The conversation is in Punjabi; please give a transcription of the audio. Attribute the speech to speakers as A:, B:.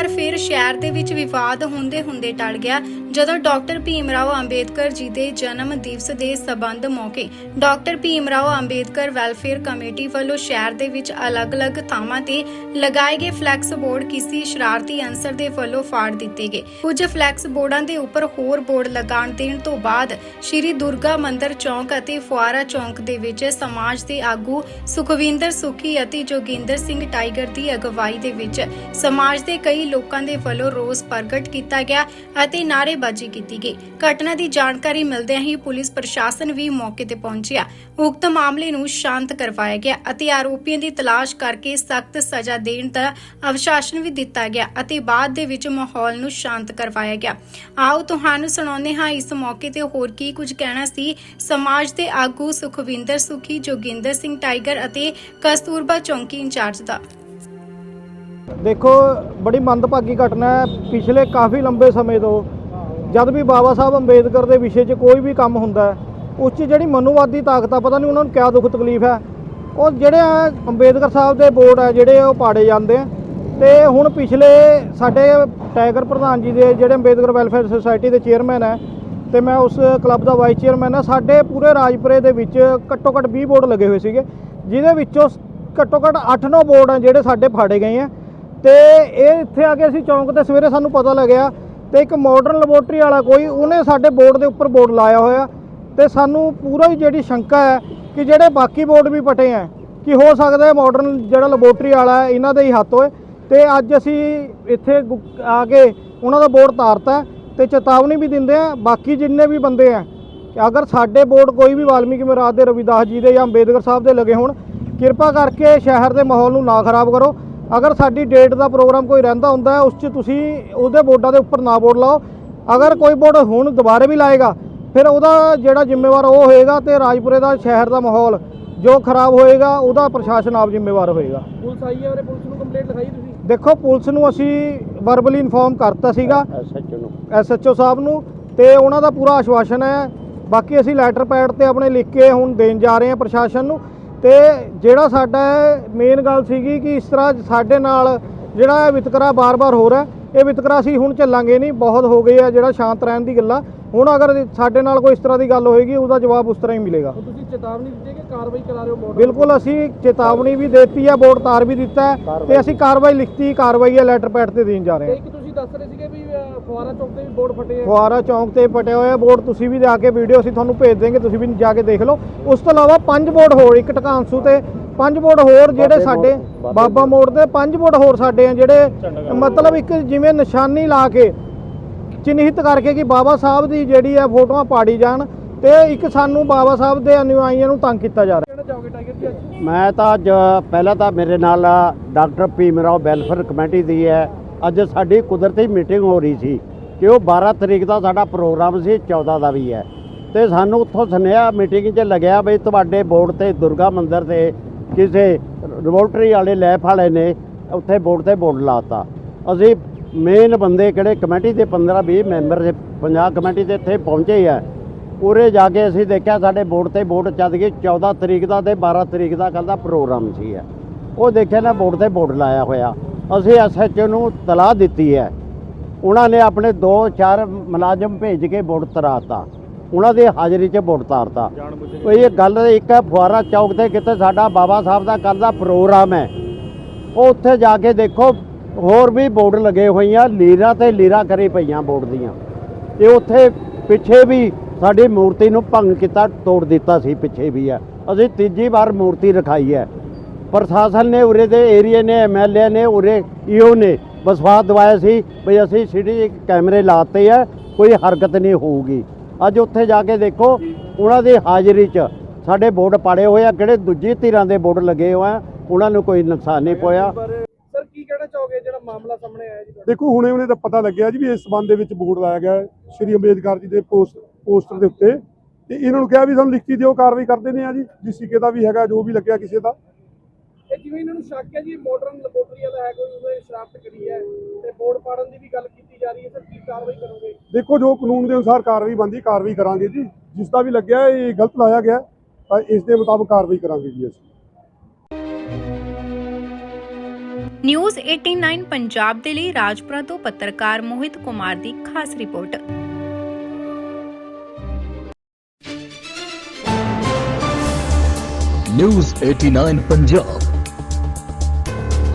A: ਵਾਰ ਫਿਰ ਸ਼ਹਿਰ ਦੇ ਵਿੱਚ ਵਿਵਾਦ ਹੁੰਦੇ ਹੁੰਦੇ ਟਲ ਗਿਆ, ਜਦੋਂ ਡਾਕਟਰ ਭੀਮਰਾਓ ਅੰਬੇਦਕਰ ਜੀ ਦੇ ਜਨਮ ਦਿਵਸ ਦੇ ਸਬੰਧ ਮੌਕੇ doctor Bhimrao Ambedkar welfare committee ਵੱਲੋਂ ਸ਼ਹਿਰ ਦੇ ਵਿੱਚ ਅਲੱਗ-ਅਲੱਗ ਥਾਵਾਂ ਤੇ ਲਗਾਏ ਗਏ ਫਲੈਕਸ ਬੋਰਡ ਕਿਸੇ ਸ਼ਰਾਰਤੀ ਅਨਸਰ ਦੇ ਵੱਲੋਂ ਫਾੜ ਦਿੱਤੇ ਗਏ। ਕੁਝ ਫਲੈਕਸ ਬੋਰਡਾਂ ਦੇ ਉੱਪਰ ਹੋਰ ਬੋਰਡ ਲਗਾਉਣ ਦੇਣ ਤੋਂ ਬਾਅਦ ਸ਼੍ਰੀ ਦੁਰਗਾ ਮੰਦਿਰ ਚੌਂਕ ਅਤੇ ਫੁਆਰਾ ਚੌਂਕ ਦੇ ਵਿੱਚ ਸਮਾਜ ਦੇ ਆਗੂ ਸੁਖਵਿੰਦਰ ਸੁਖੀ ਅਤੇ ਜੋਗਿੰਦਰ ਸਿੰਘ ਟਾਈਗਰ ਦੀ ਅਗਵਾਈ ਦੇ ਵਿੱਚ ਸਮਾਜ ਦੇ ਕਈ ਲੋਕਾਂ ਦੇ ਵੱਲੋਂ ਰੋਸ ਪ੍ਰਗਟ ਕੀਤਾ ਗਿਆ ਅਤੇ ਨਾਅਰੇਬਾਜ਼ੀ ਕੀਤੀ ਗਈ। ਘਟਨਾ ਦੀ ਜਾਣਕਾਰੀ ਮਿਲਦਿਆਂ ਹੀ ਪੁਲਿਸ ਪ੍ਰਸ਼ਾਸਨ ਵੀ ਮੌਕੇ ਤੇ ਪਹੁੰਚਿਆ। ਉਕਤ ਮਾਮਲੇ ਨੂੰ ਸ਼ਾਂਤ ਕਰਵਾਇਆ ਗਿਆ ਅਤੇ ਆਰੋਪੀਆਂ ਦੀ ਤਲਾਸ਼ ਕਰਕੇ ਸਖਤ ਸਜ਼ਾ ਦੇਣ ਦਾ ਅਵਸ਼ਾਸਨ ਵੀ ਦਿੱਤਾ ਗਿਆ ਅਤੇ ਬਾਅਦ ਦੇ ਵਿੱਚ ਮਾਹੌਲ ਨੂੰ ਸ਼ਾਂਤ ਕਰਵਾਇਆ ਗਿਆ। ਆਓ ਤੁਹਾਨੂੰ ਸੁਣਾਉਂਦੇ ਹਾਂ, ਇਸ ਮੌਕੇ ਤੇ ਹੋਰ ਕੀ ਕੁਝ ਕਹਿਣਾ ਸੀ ਸਮਾਜ ਦੇ ਆਗੂ ਸੁਖਵਿੰਦਰ ਸੁਖੀ, ਜੋਗਿੰਦਰ ਸਿੰਘ ਟਾਈਗਰ ਅਤੇ ਕਸਤੂਰਬਾ ਚੌਂਕੀ ਇੰਚਾਰਜ ਦਾ।
B: ਦੇਖੋ, ਬੜੀ ਮੰਦਭਾਗੀ ਘਟਨਾ ਹੈ। ਪਿਛਲੇ ਕਾਫੀ ਲੰਬੇ ਸਮੇਂ ਤੋਂ ਜਦ ਵੀ ਬਾਬਾ ਸਾਹਿਬ ਅੰਬੇਦਕਰ ਦੇ ਵਿਸ਼ੇ 'ਚ ਕੋਈ ਵੀ ਕੰਮ ਹੁੰਦਾ ਉਸ 'ਚ ਜਿਹੜੀ ਮਨੂਵਾਦੀ ਤਾਕਤ ਆ, ਪਤਾ ਨਹੀਂ ਉਹਨਾਂ ਨੂੰ ਕਿਆ ਦੁੱਖ ਤਕਲੀਫ ਹੈ। ਉਹ ਜਿਹੜੇ ਆ ਅੰਬੇਦਕਰ ਸਾਹਿਬ ਦੇ ਬੋਰਡ ਆ, ਜਿਹੜੇ ਉਹ ਪਾੜੇ ਜਾਂਦੇ ਆ। ਤੇ ਹੁਣ ਪਿਛਲੇ ਸਾਡੇ ਟਾਈਗਰ ਪ੍ਰਧਾਨ ਜੀ ਦੇ ਜਿਹੜੇ ਅੰਬੇਦਕਰ ਵੈਲਫੇਅਰ ਸੁਸਾਇਟੀ ਦੇ ਚੇਅਰਮੈਨ ਹੈ, ਤੇ ਮੈਂ ਉਸ ਕਲੱਬ ਦਾ ਵਾਈਸ ਚੇਅਰਮੈਨ ਹਾਂ। ਸਾਡੇ ਪੂਰੇ ਰਾਜਪੁਰੇ ਦੇ ਵਿੱਚ ਘੱਟੋ ਘੱਟ 20 ਬੋਰਡ ਲੱਗੇ ਹੋਏ ਸੀਗੇ, ਜਿਹਦੇ ਵਿੱਚੋਂ ਘੱਟੋ ਘੱਟ 8-9 ਬੋਰਡ ਆ ਜਿਹੜੇ ਸਾਡੇ ਫਾੜੇ ਗਏ ਆ। ਤੇ ਇਹ ਇੱਥੇ ਆ ਕੇ ਅਸੀਂ ਚੌਂਕ ਤੇ ਸਵੇਰੇ ਸਾਨੂੰ ਪਤਾ ਲੱਗਿਆ ਤੇ ਇੱਕ ਮਾਡਰਨ ਲੈਬੋਰਟਰੀ ਵਾਲਾ ਕੋਈ, ਉਹਨੇ ਸਾਡੇ ਬੋਰਡ ਦੇ ਉੱਪਰ ਬੋਰਡ ਲਾਇਆ ਹੋਇਆ ਤੇ ਸਾਨੂੰ ਪੂਰਾ ਹੀ ਜਿਹੜੀ ਸ਼ੰਕਾ ਹੈ ਕਿ ਜਿਹੜੇ ਬਾਕੀ ਬੋਰਡ ਵੀ ਪਟੇ ਆ ਕਿ ਹੋ ਸਕਦਾ ਹੈ ਮਾਡਰਨ ਜਿਹੜਾ ਲੈਬੋਰਟਰੀ ਵਾਲਾ ਹੈ, ਇਹਨਾਂ ਦੇ ਹੀ ਹੱਥ ਹੋਏ ਤੇ ਅੱਜ ਅਸੀਂ ਇੱਥੇ ਗੁ- ਆ ਕੇ ਉਹਨਾਂ ਦਾ ਬੋਰਡ ਤਾਰਤਾ ਤੇ ਚੇਤਾਵਨੀ ਵੀ ਦਿੰਦੇ ਆ ਬਾਕੀ ਜਿੰਨੇ ਵੀ ਬੰਦੇ ਆ ਕਿ ਅਗਰ ਸਾਡੇ ਬੋਰਡ ਕੋਈ ਵੀ ਵਾਲਮੀਕੀ ਮਹਾਰਾਜ ਦੇ, ਰਵਿਦਾਸ ਜੀ ਦੇ ਜਾਂ ਅੰਬੇਦਕਰ ਸਾਹਿਬ ਦੇ ਲੱਗੇ ਹੋਣ, ਕਿਰਪਾ ਕਰਕੇ ਸ਼ਹਿਰ ਦੇ ਮਾਹੌਲ ਨੂੰ ਨਾ ਖਰਾਬ ਕਰੋ। ਅਗਰ ਸਾਡੀ ਡੇਟ ਦਾ ਪ੍ਰੋਗਰਾਮ ਕੋਈ ਰਹਿੰਦਾ ਹੁੰਦਾ ਹੈ ਉਸ 'ਚ ਤੁਸੀਂ ਉਹਦੇ ਬੋਰਡਾਂ ਦੇ ਉੱਪਰ ਨਾ ਬੋਰਡ ਲਾਓ। ਅਗਰ ਕੋਈ ਬੋਰਡ ਹੁਣ ਦੁਬਾਰੇ ਵੀ ਲਾਏਗਾ ਫਿਰ ਉਹਦਾ ਜਿਹੜਾ ਜ਼ਿੰਮੇਵਾਰ ਉਹ ਹੋਏਗਾ ਤੇ ਰਾਜਪੁਰੇ ਦਾ ਸ਼ਹਿਰ ਦਾ ਮਾਹੌਲ ਜੋ ਖਰਾਬ ਹੋਏਗਾ ਉਹਦਾ ਪ੍ਰਸ਼ਾਸਨ ਆਪ ਜ਼ਿੰਮੇਵਾਰ ਹੋਏਗਾ।
C: ਪੁਲਿਸ ਆਈ ਹੈ ਉਹਨੇ ਪੁਲਿਸ ਨੂੰ ਕੰਪਲੇਂਟ ਲਿਖਾਈ ਤੁਸੀਂ?
B: ਦੇਖੋ ਪੁਲਿਸ ਨੂੰ ਅਸੀਂ ਵਰਬਲੀ ਇਨਫੋਰਮ ਕਰਤਾ ਸੀਗਾ
C: ਐਸਐਚਓ ਨੂੰ।
B: ਐਸਐਚਓ ਸਾਹਿਬ ਨੂੰ ਤੇ ਉਹਨਾਂ ਦਾ ਪੂਰਾ ਆਸ਼ਵਾਸਨ ਹੈ। ਬਾਕੀ ਅਸੀਂ ਲੈਟਰ ਪੈਡ ਤੇ ਆਪਣੇ ਲਿਖ ਕੇ ਹੁਣ ਦੇਣ ਜਾ ਰਹੇ ਹਾਂ ਪ੍ਰਸ਼ਾਸਨ ਨੂੰ। ਤੇ ਜਿਹੜਾ ਸਾਡਾ ਮੇਨ ਗੱਲ ਸੀਗੀ ਕਿ ਇਸ ਤਰ੍ਹਾਂ ਸਾਡੇ ਨਾਲ ਜਿਹੜਾ ਇਹ ਵਿਤਕਰਾ ਬਾਰ-ਬਾਰ ਹੋ ਰਿਹਾ ਇਹ ਵਿਤਕਰਾ ਅਸੀਂ ਹੁਣ ਚੱਲਾਂਗੇ ਨਹੀਂ ਬਹੁਤ ਹੋ ਗਏ ਆ ਜਿਹੜਾ ਸ਼ਾਂਤ ਰਹਿਣ ਦੀ ਗੱਲਾਂ। ਹੁਣ ਅਗਰ ਸਾਡੇ ਨਾਲ ਕੋਈ ਇਸ ਤਰ੍ਹਾਂ ਦੀ ਗੱਲ ਹੋਏਗੀ ਉਹਦਾ ਜਵਾਬ ਉਸ ਤਰ੍ਹਾਂ ਹੀ ਮਿਲੇਗਾ।
C: ਤੁਸੀਂ ਚੇਤਾਵਨੀ ਦਿੱਤੀ ਕਿ ਕਾਰਵਾਈ ਕਰਾ ਰਹੇ ਹੋ ਮੋਟਰ
B: ਬਿਲਕੁਲ ਅਸੀਂ ਚੇਤਾਵਨੀ ਵੀ ਦਿੱਤੀ ਹੈ ਬੋਰਡ ਤਾਰ ਵੀ ਦਿੱਤਾ ਤੇ ਅਸੀਂ ਕਾਰਵਾਈ ਲਿਖਤੀ ਕਾਰਵਾਈ ਹੈ ਲੈਟਰ ਪੈਡ ਤੇ ਦੇਣ ਜਾ ਰਹੇ ਹਾਂ।
C: ਤੁਸੀਂ ਦੱਸ ਰਹੇ ਸੀਗੇ ਵੀ ਫੁਆਰਾ ਚੌਕ ਤੇ ਵੀ ਬੋਰਡ ਫਟੇ ਆ।
B: ਫੁਆਰਾ ਚੌਂਕ ਤੇ ਪਟਿਆ ਹੋਇਆ ਬੋਰਡ ਤੁਸੀਂ ਵੀ ਜਾ ਕੇ ਵੀਡੀਓ ਅਸੀਂ ਤੁਹਾਨੂੰ ਭੇਜ ਦੇਵਾਂਗੇ ਤੁਸੀਂ ਵੀ ਜਾ ਕੇ ਦੇਖ ਲਓ। ਉਸ ਤੋਂ ਇਲਾਵਾ ਪੰਜ ਬੋਰਡ ਹੋਰ ਇੱਕ ਟਕਾਂਸੂ ਤੇ ਪੰਜ ਬੋਰਡ ਹੋਰ ਜਿਹੜੇ ਸਾਡੇ ਬਾਬਾ ਮੋੜ। ਤੇ ਪੰਜ ਬੋਰਡ ਹੋਰ ਸਾਡੇ ਆ ਜਿਹੜੇ ਮਤਲਬ ਇੱਕ ਜਿਵੇਂ ਨਿਸ਼ਾਨੀ ਲਾ ਕੇ ਚਿੰਨ੍ਹਿਤ ਕਰਕੇ ਕਿ ਬਾਬਾ ਸਾਹਿਬ ਦੀ ਜਿਹੜੀ ਹੈ ਫੋਟੋਆਂ ਪਾੜੀ ਜਾਣ ਤੇ ਇੱਕ ਸਾਨੂੰ ਬਾਬਾ ਸਾਹਿਬ ਦੇ ਅਨੁਯਾਈਆਂ ਨੂੰ ਤੰਗ ਕੀਤਾ ਜਾ ਰਿਹਾ।
D: ਮੈਂ ਤਾਂ ਅੱਜ ਪਹਿਲਾਂ ਤਾਂ ਮੇਰੇ ਨਾਲ ਡਾਕਟਰ ਭੀਮਰਾਓ ਵੈਲਫੇਅਰ ਕਮੇਟੀ ਦੀ ਹੈ। ਅੱਜ ਸਾਡੀ ਕੁਦਰਤੀ ਮੀਟਿੰਗ ਹੋ ਰਹੀ ਸੀ ਕਿ ਉਹ 12 ਤਰੀਕ ਦਾ ਸਾਡਾ ਪ੍ਰੋਗਰਾਮ ਸੀ 14 ਦਾ ਵੀ ਹੈ। ਤੇ ਸਾਨੂੰ ਉੱਥੋਂ ਸੁਨੇਹਾ ਮੀਟਿੰਗ 'ਚ ਲੱਗਿਆ ਬਈ ਤੁਹਾਡੇ ਬੋਰਡ ਤੇ ਦੁਰਗਾ ਮੰਦਿਰ ਤੇ ਕਿਸੇ ਰਿਵੋਲਟਰੀ ਵਾਲੇ ਲੈਫ ਵਾਲੇ ਨੇ ਉੱਥੇ ਬੋਰਡ ਤੇ ਬੋਰਡ ਲਾਤਾ ਅਸੀਂ ਮੇਨ ਬੰਦੇ ਕਿਹੜੇ, ਕਮੇਟੀ ਦੇ 15 20 ਮੈਂਬਰ ਸੀ 50 ਕਮੇਟੀ ਦੇ ਇੱਥੇ ਪਹੁੰਚੇ ਆ। ਉਰੇ ਜਾ ਕੇ ਅਸੀਂ ਦੇਖਿਆ ਸਾਡੇ ਬੋਰਡ ਤੇ ਬੋਰਡ ਚੱਲ ਗਈ 14 ਤਰੀਕ ਦਾ ਤੇ 12 ਤਰੀਕ ਦਾ ਕੱਲ ਦਾ ਪ੍ਰੋਗਰਾਮ ਸੀ ਹੈ ਉਹ ਦੇਖਿਆ ਨਾ ਬੋਰਡ ਤੇ ਬੋਰਡ ਲਾਇਆ ਹੋਇਆ। ਅਸੀਂ ਐਸਐਚਓ ਨੂੰ ਤਲਾਹ ਦਿੱਤੀ ਹੈ। ਉਹਨਾਂ ਨੇ ਆਪਣੇ ਦੋ ਚਾਰ ਮੁਲਾਜ਼ਮ ਭੇਜ ਕੇ ਬੋਰਡ ਤਰਾਤਾ। ਉਹਨਾਂ ਦੀ ਹਾਜ਼ਰੀ 'ਚ ਬੋਰਡ ਤਾਰਤਾ। ਉਹ ਇਹ ਗੱਲ ਇੱਕ ਹੈ ਫੁਆਰਾ ਚੌਕ ਤੇ ਕਿਤੇ ਸਾਡਾ ਬਾਬਾ ਸਾਹਿਬ ਦਾ ਕੱਲ ਦਾ ਪ੍ਰੋਗਰਾਮ ਹੈ। ਉਹ ਉੱਥੇ ਜਾ ਕੇ ਦੇਖੋ ਹੋਰ ਵੀ ਬੋਰਡ ਲੱਗੇ ਹੋਈਆਂ ਲੀਰਾਂ ਤੇ ਲੀਰਾਂ ਕਰੀ ਪਈਆਂ ਬੋਰਡ ਦੀਆਂ। ਤੇ ਉੱਥੇ ਪਿੱਛੇ ਵੀ ਸਾਡੀ ਮੂਰਤੀ ਨੂੰ ਭੰਗ ਕੀਤਾ ਤੋੜ ਦਿੱਤਾ ਸੀ ਪਿੱਛੇ ਵੀ ਹੈ। ਅਸੀਂ ਤੀਜੀ ਵਾਰ ਮੂਰਤੀ ਰਖਾਈ ਹੈ। ਪ੍ਰਸ਼ਾਸਨ ਨੇ ਉਰੇ ਦੇ ਏਰੀਏ ਨੇ ਐਮਐਲਏ ਨੇ ਉਰੇ ਈਓ ਨੇ ਵਿਸ਼ਵਾਸ ਦਵਾਇਆ ਸੀ ਵੀ ਅਸੀਂ ਸਿਟੀ ਕੈਮਰੇ ਲਾਤੇ ਆ ਕੋਈ ਹਰਕਤ ਨਹੀਂ ਹੋਊਗੀ। ਅੱਜ ਉੱਥੇ ਜਾ ਕੇ ਦੇਖੋ ਉਹਨਾਂ ਦੀ ਹਾਜ਼ਰੀ 'ਚ ਸਾਡੇ ਬੋਰਡ ਪਾੜੇ ਹੋਏ ਆ ਕਿਹੜੇ ਦੂਜੀ ਧਿਰਾਂ ਦੇ ਬੋਰਡ ਲੱਗੇ ਹੋਏ ਆ ਉਹਨਾਂ ਨੂੰ ਕੋਈ ਨੁਕਸਾਨ ਨਹੀਂ ਪੋਇਆ।
C: ਸਰ ਕੀ ਕਹਿਣਾ ਚਾਹੋਗੇ ਜਿਹੜਾ ਮਾਮਲਾ ਸਾਹਮਣੇ ਆਇਆ ਜੀ ਤੁਹਾਡਾ?
E: ਦੇਖੋ ਹੁਣੇ ਹੁਣੇ ਤਾਂ ਪਤਾ ਲੱਗਿਆ ਜੀ ਵੀ ਇਸ ਸਬੰਧ ਦੇ ਵਿੱਚ ਬੋਰਡ ਲਾਇਆ ਗਿਆ ਹੈ ਸ਼੍ਰੀ ਅੰਬੇਦਕਰ ਜੀ ਦੇ ਪੋਸਟ ਪੋਸਟਰ ਦੇ ਉੱਤੇ। ਤੇ ਇਹਨਾਂ ਨੂੰ ਕਿਹਾ ਵੀ ਸਾਨੂੰ ਲਿਖਤੀ ਦਿਓ ਕਾਰਵਾਈ ਕਰਦੇ ਨੇ ਆ ਜੀ ਜਿਸ ਸਿੱਕੇ ਦਾ ਵੀ ਹੈਗਾ ਜੋ ਵੀ ਲੱਗਿਆ ਕਿਸੇ ਦਾ।
C: ਇਹ ਜਿਵੇਂ ਇਹਨਾਂ ਨੂੰ ਸ਼ੱਕ ਹੈ ਜੀ ਮਾਡਰਨ ਲੈਬੋਰਟਰੀ ਵਾਲਾ ਹੈ ਕੋਈ ਉਹਨੇ ਸ਼ਰਾਰਤ ਕਰੀ ਹੈ ਤੇ ਬੋਰਡ ਪਾੜਨ ਦੀ ਵੀ ਗੱਲ ਕੀਤੀ ਜਾ ਰਹੀ ਹੈ ਸਰ ਕੀ ਕਾਰਵਾਈ ਕਰੋਗੇ?
E: ਦੇਖੋ ਜੋ ਕਾਨੂੰਨ ਦੇ ਅਨੁਸਾਰ ਕਾਰਵਾਈ ਬਣਦੀ ਕਾਰਵਾਈ ਕਰਾਂਗੇ ਜੀ। ਜਿਸ ਦਾ ਵੀ ਲੱਗਿਆ ਇਹ ਗਲਤ ਲਾਇਆ ਗਿਆ ਤਾਂ ਇਸ ਦੇ ਮੁਤਾਬਕ ਕਾਰਵਾਈ ਕਰਾਂਗੇ ਜੀ ਅਸੀਂ।
A: ਨਿਊਜ਼ 89 ਪੰਜਾਬ ਦੇ ਲਈ ਰਾਜਪੁਰਾ ਤੋਂ ਪੱਤਰਕਾਰ ਮੋਹਿਤ ਕੁਮਾਰ ਦੀ ਖਾਸ ਰਿਪੋਰਟ।
F: ਨਿਊਜ਼ 89 ਪੰਜਾਬ।